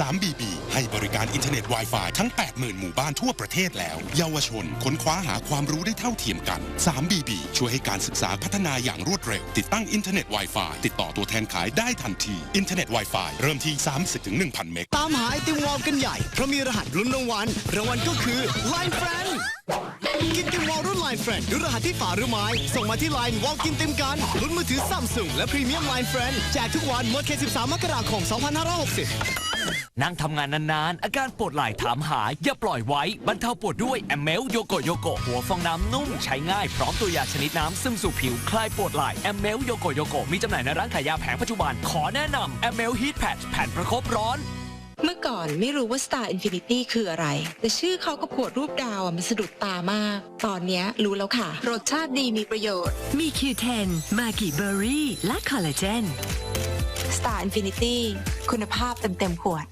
3BB ให้บริการอินเทอร์เน็ต Wi-Fi ทั้ง 80,000 หมู่บ้านทั่วประเทศแล้ว เยาวชนค้นคว้าหาความรู้ได้เท่าเทียมกัน 3BB ช่วยให้การศึกษาพัฒนาอย่างรวดเร็ว ติดตั้งอินเทอร์เน็ต Wi-Fi ติดต่อตัวแทนขายได้ทันที อินเทอร์เน็ต Wi-Fi เริ่มที่ 30-1,000 เมก ตามหาไอติมวอลกันใหญ่ เพราะมีรหัสลุ้นรางวัล รางวัลก็คือ Line Friend กินติมวอลรุ่น Line Friend ด้วยรหัสที่ฝาหรือไม้ ส่งมาที่ Line วอลกินติมกันลุ้นมือถือ Samsung และพรีเมียม Line Friend แจกทุกวันหมดเขต13มกราคม2560 นั่งทำงานนานๆ อาการปวดไหล่ถามหา อย่าปล่อยไว้ บรรเทาปวดด้วยแอมเมลโยโกโยโกหัวฟองน้ำนุ่มใช้ง่ายพร้อมตัวยาชนิดน้ำซึมสู่ผิวคลายปวดไหล่แอมเมลโยโกโยโกมีจำหน่ายในร้านขายยาแผงปัจจุบันขอแนะนำแอมเมลฮีทแพดแผ่นประคบร้อน เมื่อก่อนไม่รู้ว่า Star Infinity คืออะไร แต่ชื่อเขากับขวดรูปดาวอะมันสะดุดตามาก ตอนเนี้ยรู้แล้วค่ะ รสชาติดีมีประโยชน์ มี Q10 มากิเบอร์รี่และคอลลาเจน Star Infinity คุณภาพเต็มๆขวด